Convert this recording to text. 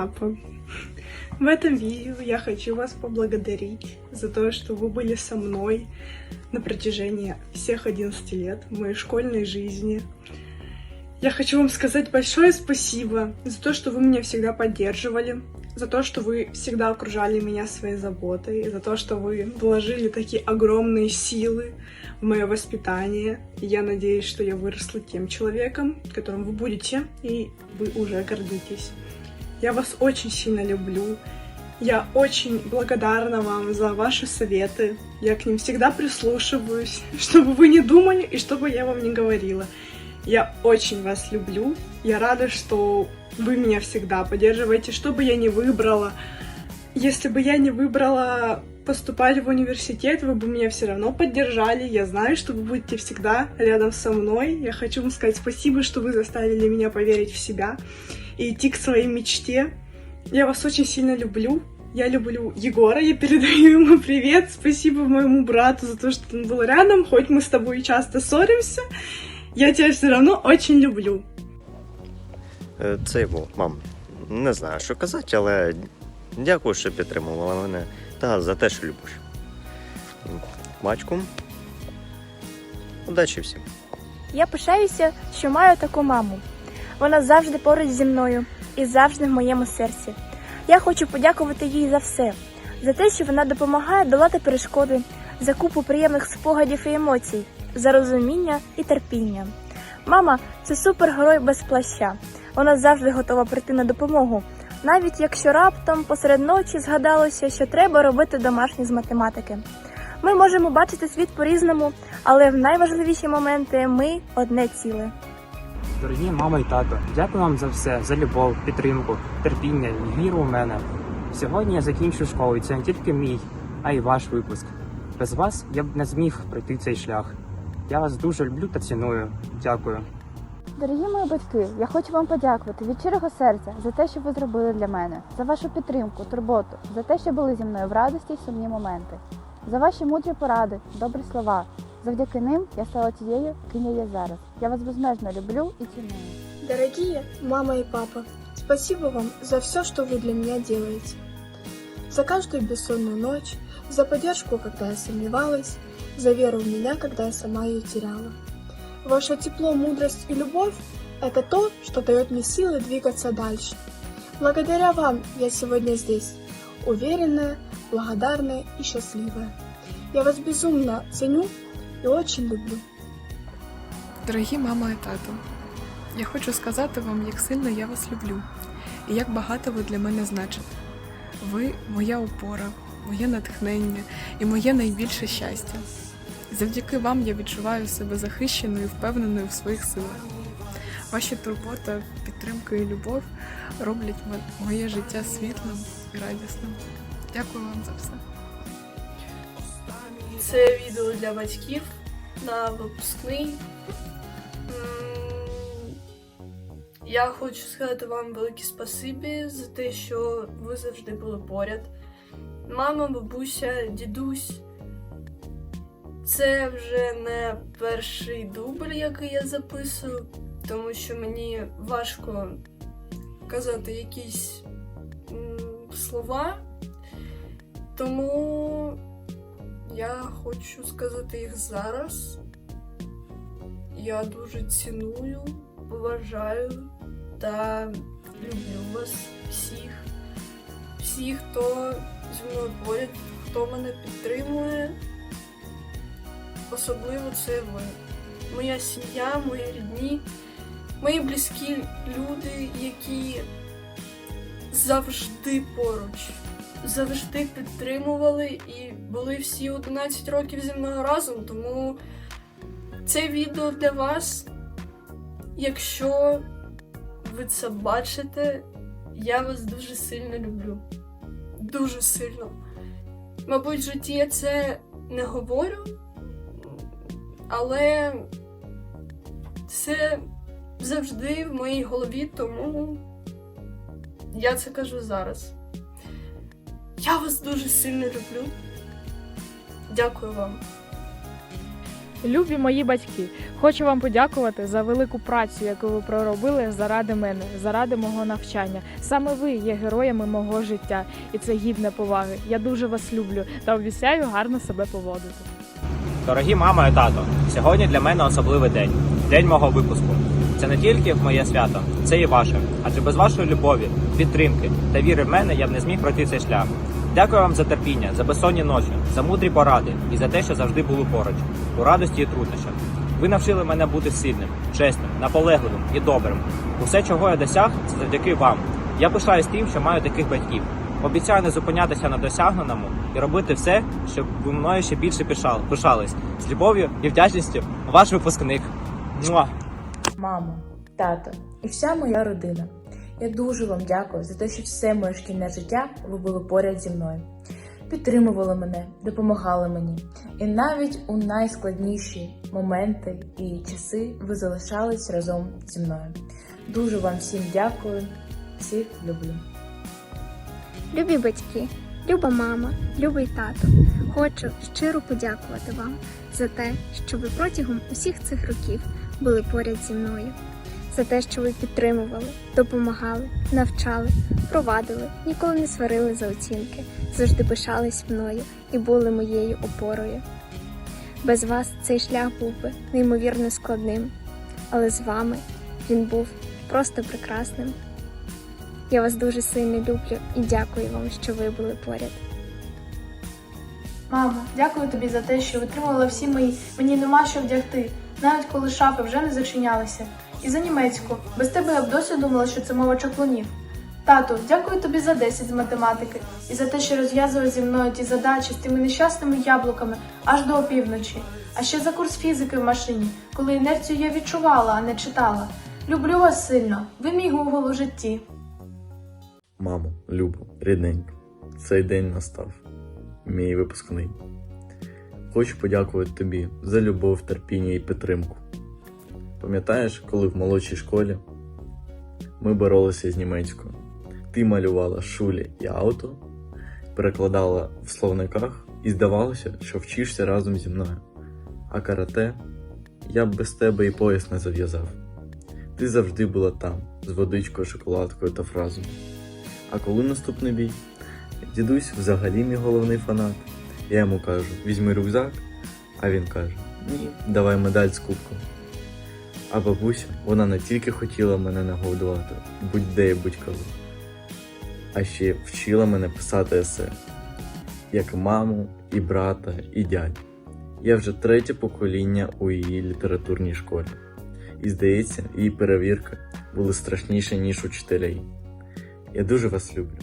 папа. В этом видео я хочу вас поблагодарить за то, что вы были со мной на протяжении всех 11 лет моей школьной жизни. Я хочу вам сказать большое спасибо за то, что вы меня всегда поддерживали, за то, что вы всегда окружали меня своей заботой, за то, что вы вложили такие огромные силы в мое воспитание. Я надеюсь, что я выросла тем человеком, которым вы будете, и вы уже гордитесь. Я вас очень сильно люблю. Я очень благодарна вам за ваши советы. Я к ним всегда прислушиваюсь, чтобы вы не думали и чтобы я вам не говорила. Я очень вас люблю. Я рада, что вы меня всегда поддерживаете, что бы я ни выбрала. Если бы я не выбрала поступать в университет, вы бы меня все равно поддержали. Я знаю, что вы будете всегда рядом со мной. Я хочу вам сказать спасибо, что вы заставили меня поверить в себя и идти к своей мечте. Я вас очень сильно люблю. Я люблю Егора, я передаю ему привет. Спасибо моему брату за то, что он был рядом, хоть мы с тобой часто ссоримся. Я тебя все равно очень люблю. Е, Це його, мам. Не знаю, що казати, але дякую, що підтримувала мене та за те, що любиш. Батьку. Удачі всім. Я пишаюся, що маю таку маму. Вона завжди поруч зі мною і завжди в моєму серці. Я хочу подякувати їй за все, за те, що вона допомагає долати перешкоди, за купу приємних спогадів і емоцій, за розуміння і терпіння. Мама це супергерой без плаща. Вона завжди готова прийти на допомогу, навіть якщо раптом посеред ночі згадалося, що треба робити домашні з математики. Ми можемо бачити світ по-різному, але в найважливіші моменти ми одне ціле. Дорогі мама і тато, дякую вам за все, за любов, підтримку, терпіння і віру у мене. Сьогодні я закінчу школу, і це не тільки мій, а й ваш випуск. Без вас я б не зміг пройти цей шлях. Я вас дуже люблю та ціную. Дякую. Дорогі мої батьки, я хочу вам подякувати від щирого серця за те, що ви зробили для мене, за вашу підтримку, турботу, за те, що були зі мною в радості й сумні моменти, за ваші мудрі поради, добрі слова. Завдяки ним я стала тією, ким я є зараз. Я вас безмежно люблю і ціную. Дорогие мама и папа, спасибо вам за все, что вы для меня делаете. За каждую бессонную ночь, за поддержку, когда я сомневалась, за веру в меня, когда я сама ее теряла. Ваше тепло, мудрость и любовь – это то, что дает мне силы двигаться дальше. Благодаря вам я сегодня здесь, уверенная, благодарная и счастливая. Я вас безумно ценю и очень люблю. Дорогі мама і тато, я хочу сказати вам, як сильно я вас люблю і як багато ви для мене значите. Ви моя опора, моє натхнення і моє найбільше щастя. Завдяки вам я відчуваю себе захищеною і впевненою в своїх силах. Ваші турбота, підтримка і любов роблять моє життя світлим і радісним. Дякую вам за все. Це відео для батьків на випускний. Я хочу сказати вам велике спасибі за те, що ви завжди були поряд. Мама, бабуся, дідусь. Це вже не перший дубль, який я записую, тому що мені важко казати якісь слова. Тому я хочу сказати їх зараз. Я дуже ціную, поважаю та люблю вас всіх. Всіх, хто зі мною поряд, хто мене підтримує. Особливо це ви. Моя сім'я, мої рідні, мої близькі люди, які завжди поруч завжди підтримували і були всі 11 років зі мною разом. Тому це відео для вас. Якщо ви це бачите, я вас дуже сильно люблю. Дуже сильно. Мабуть, в житті я це не говорю, але це завжди в моїй голові, тому я це кажу зараз. Я вас дуже сильно люблю. Дякую вам. Любі мої батьки, хочу вам подякувати за велику працю, яку ви проробили заради мене, заради мого навчання. Саме ви є героями мого життя, і це гідне поваги. Я дуже вас люблю та обіцяю гарно себе поводити. Дорогі мама і тато, сьогодні для мене особливий день день мого випуску. Це не тільки моє свято, це і ваше. Адже без вашої любові, підтримки та віри в мене я б не зміг пройти цей шлях. Дякую вам за терпіння, за безсонні ночі, за мудрі поради і за те, що завжди були поруч, у радості і труднощах. Ви навчили мене бути сильним, чесним, наполегливим і добрим. Усе, чого я досяг, це завдяки вам. Я пишаюсь тим, що маю таких батьків. Обіцяю не зупинятися на досягненому і робити все, щоб ви мною ще більше пишали, пишались. З любов'ю і вдячністю ваш випускник. Муа! Мамо, тато і вся моя родина. Я дуже вам дякую за те, що все моє шкільне життя ви були поряд зі мною. Підтримували мене, допомагали мені. І навіть у найскладніші моменти і часи ви залишались разом зі мною. Дуже вам всім дякую, всіх люблю. Любі батьки, люба мама, любий тато, хочу щиро подякувати вам за те, що ви протягом усіх цих років були поряд зі мною, за те, що ви підтримували, допомагали, навчали, провадили, ніколи не сварили за оцінки, завжди пишались мною і були моєю опорою. Без вас цей шлях був би неймовірно складним, але з вами він був просто прекрасним. Я вас дуже сильно люблю і дякую вам, що ви були поряд. Мамо, дякую тобі за те, що витримувала всі мої. Мені нема що вдягти, навіть коли шафи вже не зачинялися. І за німецьку. Без тебе я б досі думала, що це мова чаклунів. Тату, дякую тобі за 10 з математики і за те, що розв'язував зі мною ті задачі з тими нещасними яблуками аж до опівночі. А ще за курс фізики в машині, коли інерцію я відчувала, а не читала. Люблю вас сильно. Ви мій гугл у житті. Мамо, Любо, рідненько, цей день настав, мій випускний. Хочу подякувати тобі за любов, терпіння і підтримку. Пам'ятаєш, коли в молодшій школі ми боролися з німецькою? Ти малювала шулі і ауто, перекладала в словниках і здавалося, що вчишся разом зі мною. А карате я б без тебе і пояс не зав'язав. Ти завжди була там, з водичкою, шоколадкою та фразами. А коли наступний бій? Дідусь взагалі мій головний фанат. Я йому кажу, візьми рюкзак, а він каже: Ні, давай медаль з кубком. А бабуся, вона не тільки хотіла мене нагодувати, будь-де і будь-коли, а ще вчила мене писати есе, як маму, і брата, і дядь. Я вже третє покоління у її літературній школі. І здається, її перевірки були страшніші, ніж учителі. Я дуже вас люблю.